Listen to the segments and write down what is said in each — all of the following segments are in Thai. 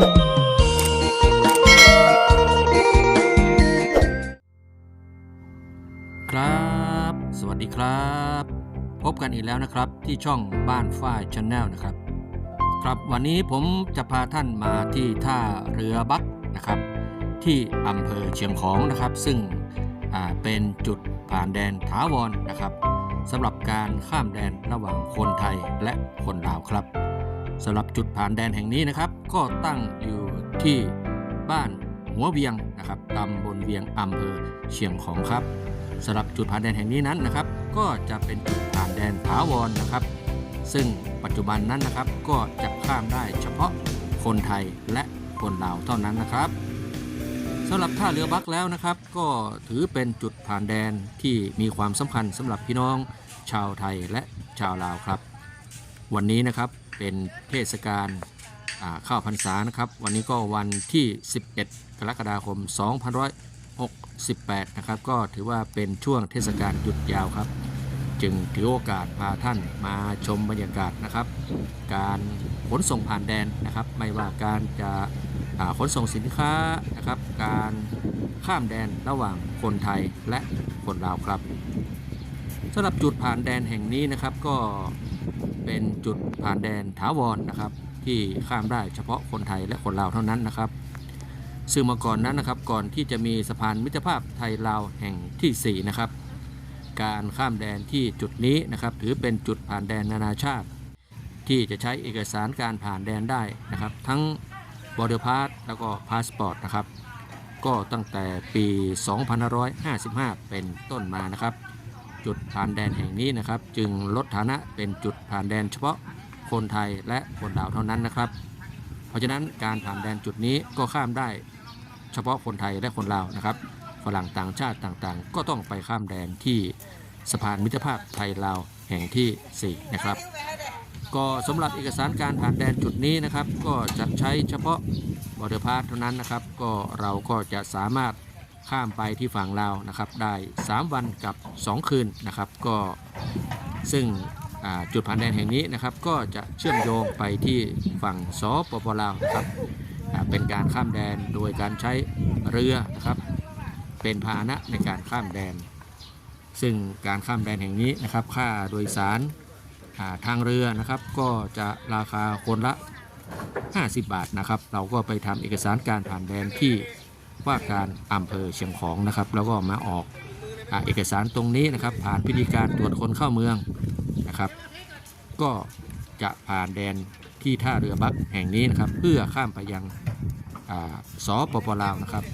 ครับ สวัสดีครับ พบกันอีกแล้วนะครับที่ช่องบ้านฝ้ายชาแนลนะครับ ครับวันนี้ผมจะพาท่านมาที่ท่าเรือบักนะครับ ที่อำเภอเชียงของนะครับ ซึ่งเป็นจุดผ่านแดนถาวรนะครับสำหรับการข้ามแดนระหว่างคนไทยและคนลาวครับ สำหรับจุดผ่านแดนแห่งนี้นะครับ ก็ตั้งอยู่ที่บ้านหัวเวียงนะครับตำบลเวียงอำเภอเชียงของครับสำหรับจุดผ่านแดนแห่งนี้นั้นนะครับ ก็จะเป็นจุดผ่านแดนถาวรนะครับ ซึ่งปัจจุบันนั้นนะครับก็จะข้ามได้เฉพาะคนไทยและคนลาวเท่านั้นนะครับสำหรับท่าเรือบักแล้วนะครับ ก็ถือเป็นจุดผ่านแดนที่มีความสำคัญสำหรับพี่น้องชาวไทยและชาวลาวครับ วันนี้นะครับ เป็นเทศกาลข้าวพรรษานะครับ วันนี้ก็วันที่ 11 กรกฎาคม 2568 นะครับ ก็ถือว่าเป็นช่วงเทศกาลหยุดยาวครับ จึงถือโอกาสพาท่านมาชมบรรยากาศนะครับ การขนส่งผ่านแดนนะครับ ไม่ว่าการจะขนส่งสินค้านะครับ การข้ามแดนระหว่างคนไทยและคนลาวครับสำหรับจุดผ่านแดนแห่งนี้นะครับก็ เป็นจุดผ่านแดนถาวรนะครับ ที่ข้ามได้เฉพาะคนไทยและคนลาวเท่านั้นนะครับ ซึ่งเมื่อก่อนนั้นนะครับก่อนที่จะมีสะพานมิตรภาพไทยลาวแห่งทีสี่4นะครับการข้ามแดนที่จุดนี้นะครับ ถือเป็นจุดผ่านแดนนานาชาติ ที่จะใช้เอกสารการผ่านแดนได้นะครับ ทั้งบอร์เดอร์พาสแล้วก็พาสปอร์ตนะครับ ก็ตั้งแต่ปี 2555 เป็นต้นมานะครับ จุดผ่านแดนแห่งนี้นะครับ จึงลดฐานะเป็นจุดผ่านแดนเฉพาะคนไทยและคนลาวเท่านั้นนะครับ เพราะฉะนั้นการผ่านแดนจุดนี้ก็ข้ามได้ เฉพาะคนไทยและคนลาวนะครับฝรั่งต่างชาติต่างๆ ก็ต้องไปข้ามแดนที่สะพานมิตรภาพไทยลาวแห่งที่ 4 นะครับ ก็สำหรับเอกสารการผ่านแดนจุดนี้นะครับ ก็จะใช้เฉพาะบอร์เดอร์พาสเท่านั้นนะครับ ก็เราก็จะสามารถ ข้ามไปที่ฝั่งลาวนะครับ ได้ 3 วันกับ 2 คืนนะครับ ก็ซึ่งจุดผ่านแดนแห่งนี้นะครับ ก็จะเชื่อมโยงไปที่ฝั่งสปปลาวนะครับเป็นการข้ามแดนโดยการใช้เรือนะครับ เป็นพาหนะในการข้ามแดน ซึ่งการข้ามแดนแห่งนี้นะครับ ค่าโดยสาราทางเรือนะครับ ก็จะราคาคนละ 50 บาทนะครับ เราก็ไปทำเอกสารการผ่านแดนที่ ว่าการอำเภอเชียงของนะครับ แล้วก็มาออกอเอกสารตรงนี้นะครับ ผ่านพิธีการตรวจคนเข้าเมืองนะครับ ก็จะผ่านแดนที่ท่าเรือบักแห่งนี้นะครับ เพื่อข้ามไปยังอ่าสปปลาวนะครับ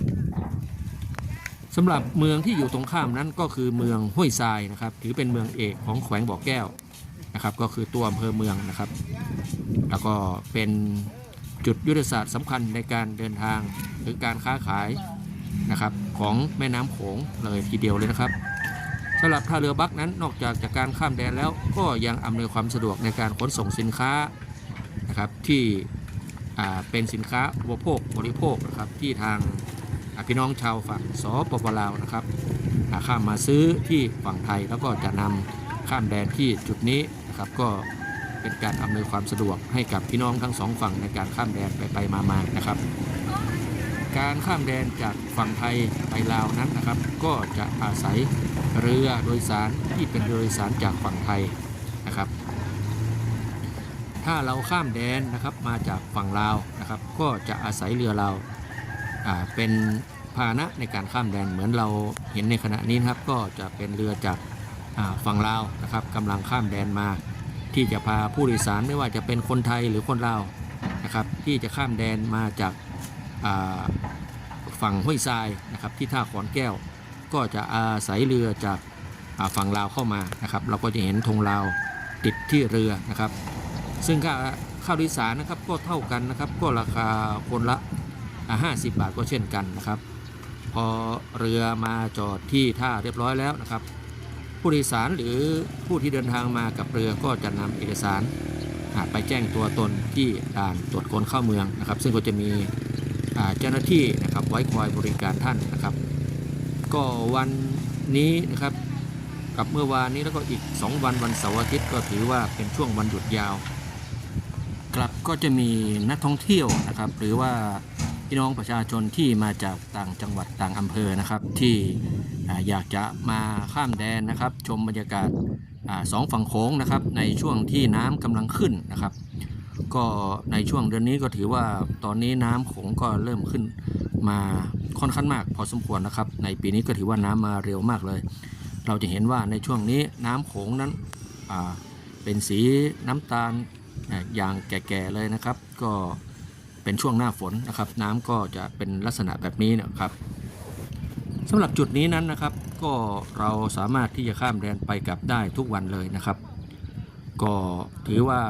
สำหรับเมืองที่อยู่ตรงข้ามนั้นก็คือเมืองห้วยทรายนะครับ ถือเป็นเมืองเอกของแขวงบ่อแก้วนะครับ ก็คือตัวอำเภอเมืองนะครับ แล้วก็เป็น จุดยุทธศาสตร์สำคัญในการเดินทางหรือการค้าขายนะครับของแม่น้ำโขงเลยทีเดียวเลยนะครับสำหรับท่าเรือบักนั้นนอกจากจากการข้ามแดนแล้วก็ยังอำนวยความสะดวกในการขนส่งสินค้านะครับที่เป็นสินค้าอุปโภคบริโภคนะครับที่ทางพี่น้องชาวฝั่งสปปลาวนะครับข้ามมาซื้อที่ฝั่งไทยแล้วก็จะนำข้ามแดนที่จุดนี้นะครับก็ เป็นการอำนวยความสะดวกให้กับพี่น้องทั้งสองฝั่งในการข้ามแดนไปไปมามานะครับ การข้ามแดนจากฝั่งไทยไปลาวนั้นนะครับ ก็จะอาศัยเรือโดยสารที่เป็นเรือโดยสารจากฝั่งไทยนะครับถ้าเราข้ามแดนนะครับมาจากฝั่งลาวนะครับ ก็จะอาศัยเรือเราาเป็นพาหนะในการข้ามแดนเหมือนเราเห็นในขณะนี้นะครับ ก็จะเป็นเรือจากฝั่งลาวนะครับกำลังข้ามแดนมา ที่จะพาผู้โดยสารไม่ว่าจะเป็นคนไทยหรือคนลาวนะครับที่จะข้ามแดนมาจากฝั่งห้วยทรายนะครับที่ท่าขอนแก้ว ก็จะอาศัยเรือจากฝั่งลาวเข้ามานะครับเราก็จะเห็นธงลาวติดที่เรือนะครับ ซึ่งค่าค่าโดยสารนะครับก็เท่ากันนะครับก็ราคาคนละ 50 บาทก็เช่นกันนะครับ พอเรือมาจอดที่ท่าเรียบร้อยแล้วนะครับ ผู้โดยสารหรือผู้ที่เดินทางมากับเรือก็จะนำเอกสารไปแจ้งตัวตนที่ด่านตรวจคนเข้าเมืองนะครับ ซึ่งก็จะมีเจ้าหน้าที่นะครับไว้คอยบริการท่านนะครับ ก็วันนี้นะครับกับเมื่อวานนี้แล้วก็อีก 2 วันวันเสาร์อาทิตย์ก็ถือว่าเป็นช่วงวันหยุดยาวครับก็จะมีนักท่องเที่ยวนะครับ หรือว่า พี่น้องประชาชนที่มาจากต่างจังหวัดต่างอำเภอนะครับ ที่อยากจะมาข้ามแดนนะครับ ชมบรรยากาศสองฝั่งโขงนะครับ ในช่วงที่น้ำกำลังขึ้นนะครับ ก็ในช่วงเดือนนี้ก็ถือว่าตอนนี้น้ำโขงก็เริ่มขึ้นมาค่อนข้างมาก พอสมควรนะครับ ในปีนี้ก็ถือว่าน้ำมาเร็วมากเลย เราจะเห็นว่าในช่วงนี้น้ำโขงนั้นเป็นสีน้ำตาลอย่างแก่ๆเลยนะครับ ก็ เป็นช่วงหน้าฝนนะครับ น้ำก็จะเป็นลักษณะแบบนี้นะครับสำหรับจุดนี้นั้นนะครับ ก็เราสามารถที่จะข้ามแดนไปกลับได้ทุกวันเลยนะครับ ก็ถือว่า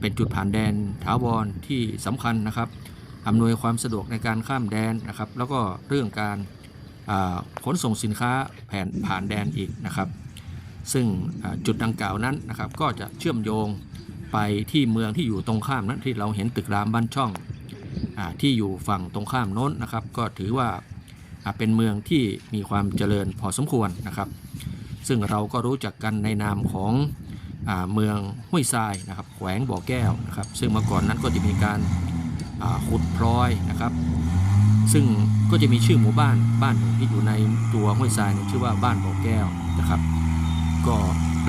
เป็นจุดผ่านแดนถาวรที่สำคัญนะครับอำนวยความสะดวกในการข้ามแดนนะครับ แล้วก็เรื่องการขนส่งสินค้าแผ่นผ่านแดนอีกนะครับ ซึ่งจุดดังกล่าวนั้นนะครับ ก็จะเชื่อมโยง ไปที่เมืองที่อยู่ตรงข้ามนั้นที่เราเห็นตึกรามบ้านช่องอที่อยู่ฝั่งตรงข้ามโน้นนะครับ ก็ถือว่าเป็นเมืองที่มีความเจริญพอสมควรนะครับ ซึ่งเราก็รู้จักกันในนามของอเมืองห้วยทรายนะครับแขวงบ่อแก้วนะครับ ซึ่งเมื่อก่อนนั้นก็จะมีการขุดพลอยนะครับ ซึ่งก็จะมีชื่อหมู่บ้านบ้านหนึ่งที่อยู่ในตัวห้วยทรายเนี่ยชื่อว่าบ้านบ่อแก้วนะครับ ก็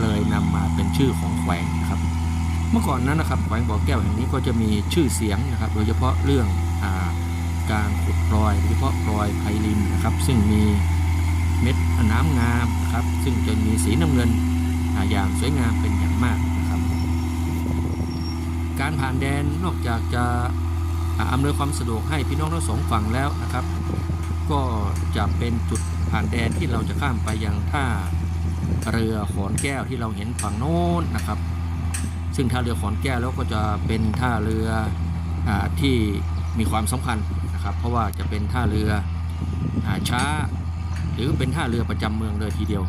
เลยนำมาเป็นชื่อของแขวงนะครับ เมื่อก่อนนั้นนะครับแขวงบ่อแก้วแห่งนี้ก็จะมีชื่อเสียงนะครับ โดยเฉพาะเรื่องอาการขุดพลอยโดยเฉพาะพลอยไพลินนะครับ ซึ่งมีเม็ดน้ำงามนะครับ ซึ่งจะมีสีน้ำเงินอาอย่างสวยงามเป็นอย่างมากนะครับ การผ่านแดนนอกจากจะอ่าอำนวยความสะดวกให้พี่น้องทั้งสองฝั่งแล้วนะครับ ก็จะเป็นจุดผ่านแดนที่เราจะข้ามไปยังท่าเรือขอนแก้วที่เราเห็นฝั่งโน้นนะครับ ซึ่งท่าเรือขอนแก้วแล้วก็จะเป็นท่าเรืออที่มีความสำคัญนะครับ เพราะว่าจะเป็นท่าเรืออช้า หรือเป็นท่าเรือประจำเมืองเลยทีเดียว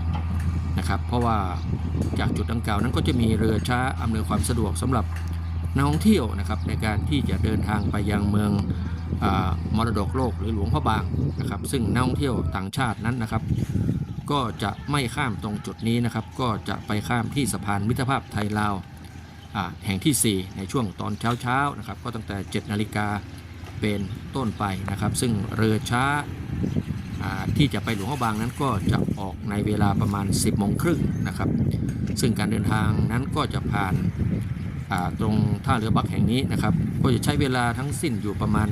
นะครับ เพราะว่าจากจุดดังกล่าวนั้นก็จะมีเรือช้าอำนวยความสะดวกสำหรับนักท่องเที่ยวนะครับในการที่จะเดินทางไปยังเมืองอมรดกโลกหรือหลวงพระบางนะครับ ซึ่งนักท่องเที่ยวต่างชาตินั้นนะครับ ก็จะไม่ข้ามตรงจุดนี้นะครับ ก็จะไปข้ามที่สะพานมิตรภาพไทยลาว แห่งที่ 4 ในช่วงตอนเช้าเช้าๆนะครับก็ตั้งแต่ 7 นาฬิกาเป็นต้นไปนะครับ ซึ่งเรือช้าที่จะไปหลวงพระบางนั้นก็จะออกในเวลาประมาณ 10โมงครึ่งนะครับ ซึ่งการเดินทางนั้นก็จะผ่านาตรงท่าเรือบักแห่งนี้นะครับ ก็จะใช้เวลาทั้งสิ้นอยู่ประมาณ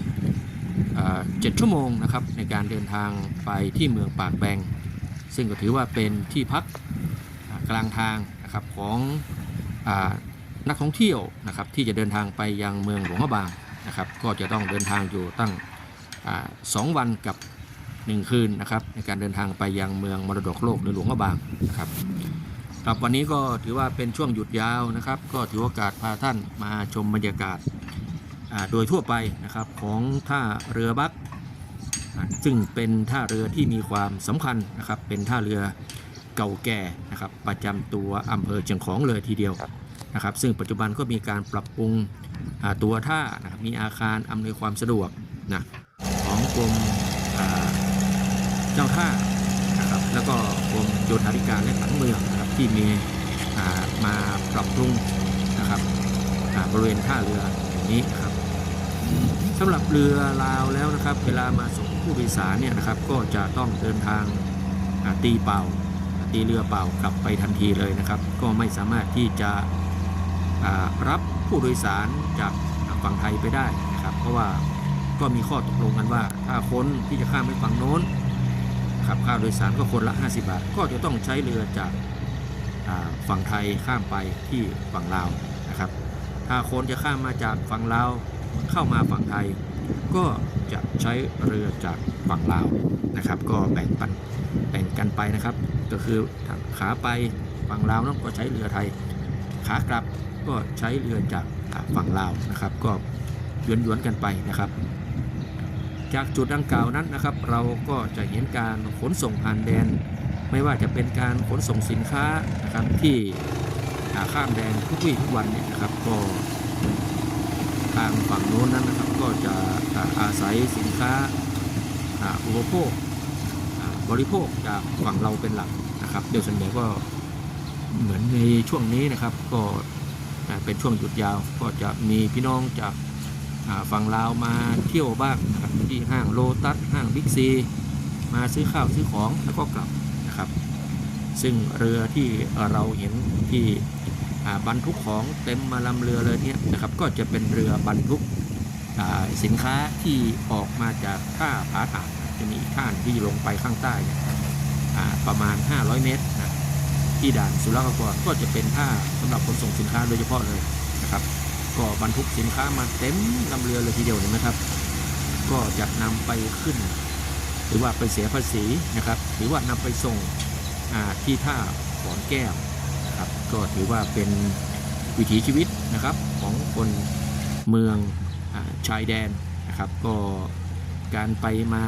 อ่า7ชั่วโมงนะครับในการเดินทางไปที่เมืองปากแบง ซึ่งก็ถือว่าเป็นที่พักกลางทางนะครับของ นักท่องเที่ยวนะครับที่จะเดินทางไปยังเมืองหลวงพระบางนะครับก็จะต้องเดินทางอยู่ตั้งอสองวันกับหนึ่งคืนนะครับในการเดินทางไปยังเมืองมรดกโลกหรือหลวงพระบางนะครับครับวันนี้ก็ถือว่าเป็นช่วงหยุดยาวนะครับ ก็ถือโอกาสพาท่านมาชมบรรยากาศโดยทั่วไปนะครับของท่าเรือบักซึ่งเป็นท่าเรือที่มีความสำคัญนะครับ เป็นท่าเรือเก่าแก่นะครับประจำตัวอำเภอเชียงของเลยทีเดียว นะครับ ซึ่งปัจจุบันก็มีการปรับปรุงตัวท่านะครับมีอาคารอำนวยความสะดวกนะของกรมเจ้าท่านะครับแล้วก็กรมโยธาธิการและผังเมืองนะครับที่มีมาปรับปรุงนะครับบริเวณท่าเรือแห่งนี้นครับสำหรับเรือลาวแล้วนะครับ เวลามาส่งผู้โดยสารเนี่ยนะครับก็จะต้องเดินทางตีเป่าตีเรือเป่ากลับไปทันทีเลยนะครับ ก็ไม่สามารถที่จะ รับผู้โดยสารจากฝั่งไทยไปได้นะครับ เพราะว่าก็มีข้อตกลงกันว่า ถ้าคนที่จะข้ามไปฝั่งโน้นครับค่าโดยสารก็คนละ 50 บาท ก็จะต้องใช้เรือจากฝั่งไทยข้ามไปที่ฝั่งลาวนะครับ ถ้าคนจะข้ามมาจากฝั่งลาวเข้ามาฝั่งไทย ก็จะใช้เรือจากฝั่งลาวนะครับ ก็แบ่งปันแบ่งกันไปนะครับ ก็คือขาไปฝั่งลาวนั้นก็ใช้เรือไทย ขากลับ ก็ใช้เรือจากฝั่งลาวนะครับ ก็หยวนๆกันไปนะครับ จากจุดดังกล่าวนั้นนะครับ เราก็จะเห็นการขนส่งผ่านแดน ไม่ว่าจะเป็นการขนส่งสินค้านะครับที่ข้ามแดนทุกวี่ทุกวันเนี่ยนะครับก็ทางฝั่งโน้นนั้นนะครับก็จะอาศัยสินค้าอุปโภคบริโภคจากฝั่งเราเป็นหลักนะครับโดยส่วนใหญ่ก็เหมือนในช่วงนี้นะครับก็ เป็นช่วงหยุดยาว ก็จะมีพี่น้องจากฝั่งลาวมาเที่ยวบ้างนะครับที่ห้างโลตัสห้างบิ๊กซี มาซื้อข้าวซื้อของแล้วก็กลับนะครับ ซึ่งเรือที่เราเห็นที่บรรทุกของเต็มมาลำเรือเลยเนี่ยนะครับ ก็จะเป็นเรือบรรทุกสินค้าที่ออกมาจากท่าผาถ่านจะมีท่านที่ลงไปข้างใต้เนี่ยอ่าประมาณ 500 เมตรนะ ที่ด่านสุรากากรก็จะเป็นท่าสำหรับขนส่งสินค้าโดยเฉพาะเลยนะครับ ก็บรรทุกสินค้ามาเต็มลำเรือเลยทีเดียวเห็นไหมครับ ก็จะนำไปขึ้น หรือว่าไปเสียภาษีนะครับ หรือว่านำไปส่งที่ท่าขอนแก้วนะครับ ก็ถือว่าเป็นวิถีชีวิตนะครับของคนเมืองอชายแดนนะครับ ก็การไปมา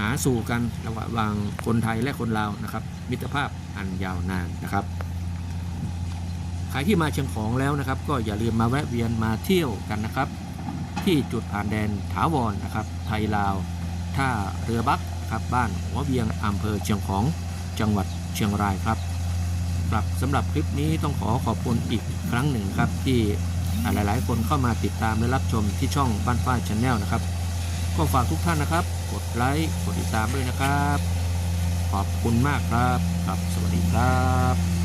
หาสู่กันระหว่างคนไทยและคนลาวนะครับ มิตรภาพ อันยาวนานนะครับ ใครที่มาเชียงของแล้วนะครับ ก็อย่าลืมมาแวะเวียนมาเที่ยวกันนะครับ ที่จุดผ่านแดนถาวรนะครับ ไทยลาวท่าเรือบักครับบ้านหัวเวียงอำเภอเชียงของจังหวัดเชียงรายครับครับสำหรับคลิปนี้ต้องขอขอบคุณอีกครั้งหนึ่งครับที่หลายๆ คนเข้ามาติดตามและรับชมที่ช่องบ้านฝ้ายชาแนลนะครับ ก็ฝากทุกท่านนะครับ กดไลค์กดติดตามด้วยนะครับ ขอบคุณมากครับ ครับ สวัสดีครับ